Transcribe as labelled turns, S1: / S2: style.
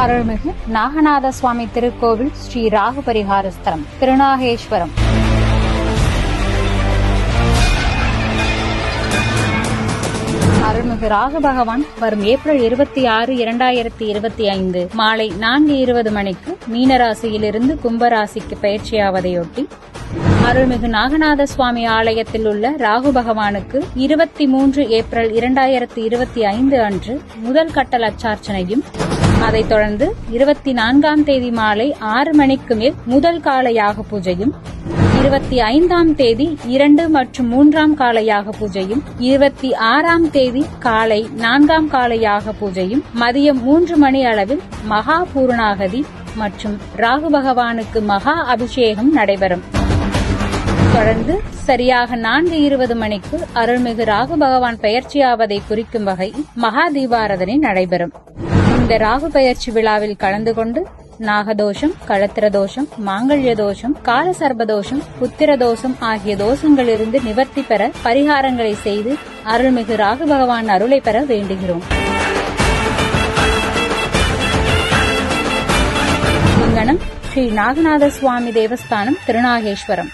S1: அருள்மிகு நாகநாத சுவாமி திருக்கோவில் ஸ்ரீ ராகு பரிகாரஸ்தலம் திருநாகேஸ்வரம். அருள்மிகு ராகு பகவான் வரும் ஏப்ரல் இருபத்தி ஆறு இரண்டாயிரத்தி இருபத்தி ஐந்து மாலை நான்கு இருபது மணிக்கு மீனராசியிலிருந்து கும்பராசிக்கு பயிற்சியாவதையொட்டி அருள்மிகு நாகநாத சுவாமி ஆலயத்தில் உள்ள ராகு பகவானுக்கு இருபத்தி மூன்று ஏப்ரல் இரண்டாயிரத்தி இருபத்தி ஐந்து அன்று முதல் கட்ட லட்சார்ச்சனையும் அதைத் தொடர்ந்து இருபத்தி நான்காம் தேதி மாலை ஆறு மணிக்கு மேல் முதல் கால யாக பூஜையும் இருபத்தி ஐந்தாம் தேதி இரண்டு மற்றும் மூன்றாம் கால யாக பூஜையும் இருபத்தி ஆறாம் தேதி காலை நான்காம் கால யாக பூஜையும் மதியம் மூன்று மணி அளவில் மகா பூர்ணாகதி மற்றும் ராகு பகவானுக்கு மகா அபிஷேகம் நடைபெறும். தொடர்ந்து சரியாக நான்கு இருபது மணிக்கு அருள்மிகு ராகு பகவான் பெயர்ச்சியாவதை குறிக்கும் வகையில் மகா தீபாரதனை நடைபெறும். இந்த ராகு பயிற்சி விழாவில் கலந்து கொண்டு நாகதோஷம் களத்திர தோஷம் மாங்கல்ய தோஷம் கால சர்பதோஷம் புத்திர தோஷம் ஆகிய தோஷங்களிலிருந்து நிவர்த்தி பெற பரிகாரங்களை செய்து அருள்மிகு ராகு பகவான் அருளை பெற வேண்டுகிறோம். இங்கனம் ஸ்ரீ நாகநாத சுவாமி தேவஸ்தானம் திருநாகேஸ்வரம்.